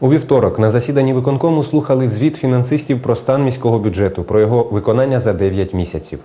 У вівторок на засіданні виконкому слухали звіт фінансистів про стан міського бюджету, про його виконання за 9 місяців.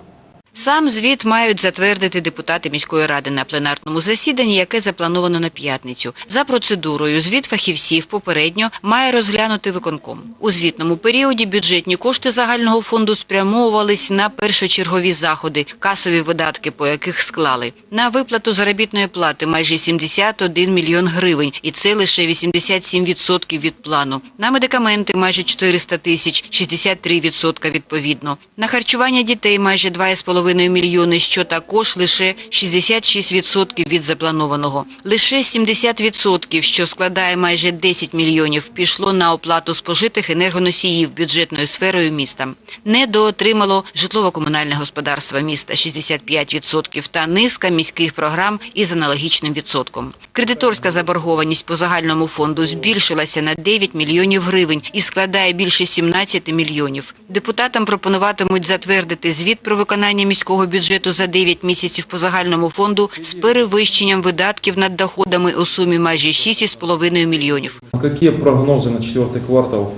Сам звіт мають затвердити депутати міської ради на пленарному засіданні, яке заплановано на п'ятницю. За процедурою звіт фахівців попередньо має розглянути виконком. У звітному періоді бюджетні кошти загального фонду спрямовувались на першочергові заходи, касові видатки по яких склали. На виплату заробітної плати майже 71 мільйон гривень, і це лише 87% від плану. На медикаменти майже 400 тисяч, 63% відповідно. На харчування дітей майже 2,5 мільйони, що також лише 66% від запланованого. Лише 70%, що складає майже 10 мільйонів, пішло на оплату спожитих енергоносіїв бюджетною сферою міста. Недоотримало житлово-комунальне господарство міста 65% та низка міських програм із аналогічним відсотком. Кредиторська заборгованість по загальному фонду збільшилася на 9 мільйонів гривень і складає більше 17 мільйонів. Депутатам пропонуватимуть затвердити звіт про виконання міського бюджету за 9 місяців по загальному фонду з перевищенням видатків над доходами у сумі майже 6,5 мільйонів. Какие прогнозы на четвертый квартал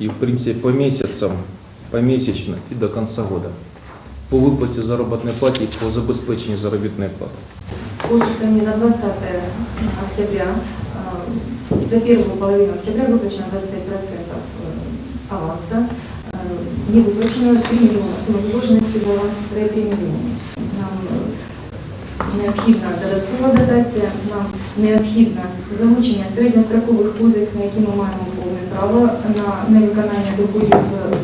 и, в принципе, по месяцам, помесячно и до конца года? По выплате заработной платы и по забеспечению заработной платы. По состоянию на 20 октября, э, за первую половину октября выплачено 25% э, аванса, э, не выплачено 3 миллиона, сумма задолженности за аванс 3 миллиона. Нам е, необхідна додаткова дотація, нам необхідно залучення середньострокових позик, на які ми маємо повне право на невиконання доходів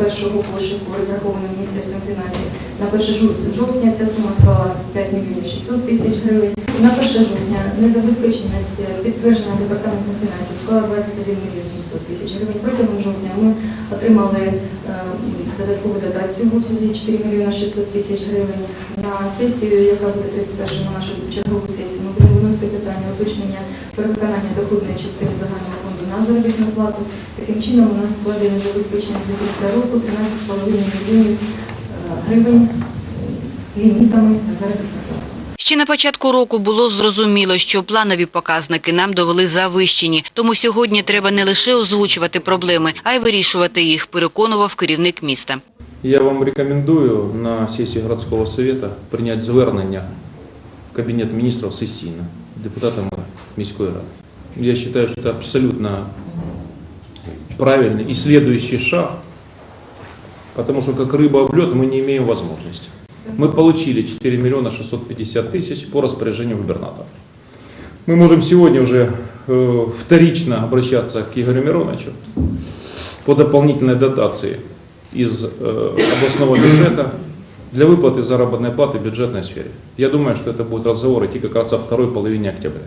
першого кошику, розрахованого Міністерством фінансів. На 1 жовтня ця сума склала 5 мільйонів 600 тисяч гривень. На 1 жовтня незабезпеченість е, підтверджена департаментом фінансів склала 21 мільйон 700 тисяч гривень. Протягом жовтня ми отримали е, додаткову дотацію в обсязі 4 мільйона 600 тисяч гривень. Сесію, яка буде 31 на нашу чергову сесію, ми будемо виносити питання уточнення перевиконання доходної частини загального фонду на заробітну плату. Таким чином у нас складена забезпеченість до кінця року 13,5 мільйонів е, гривень лімітами на заробітну плату. Ще на початку року було зрозуміло, що планові показники нам довели завищені, тому сьогодні треба не лише озвучувати проблеми, а й вирішувати їх, переконував керівник міста. Я вам рекомендую на сессии городского совета принять звернення в кабинет министров сессийно депутатам міської ради. Я считаю, что это абсолютно правильный и следующий шаг, потому что как рыба об лед мы не имеем возможности. Мы получили 4 миллиона 650 тысяч по распоряжению губернатора. Мы можем сегодня уже э, вторично обращаться к Игорю Мироновичу по дополнительной дотации из э, областного бюджета для выплаты заработной платы в бюджетной сфере. Я думаю, что это будет разговор идти как раз со второй половине октября.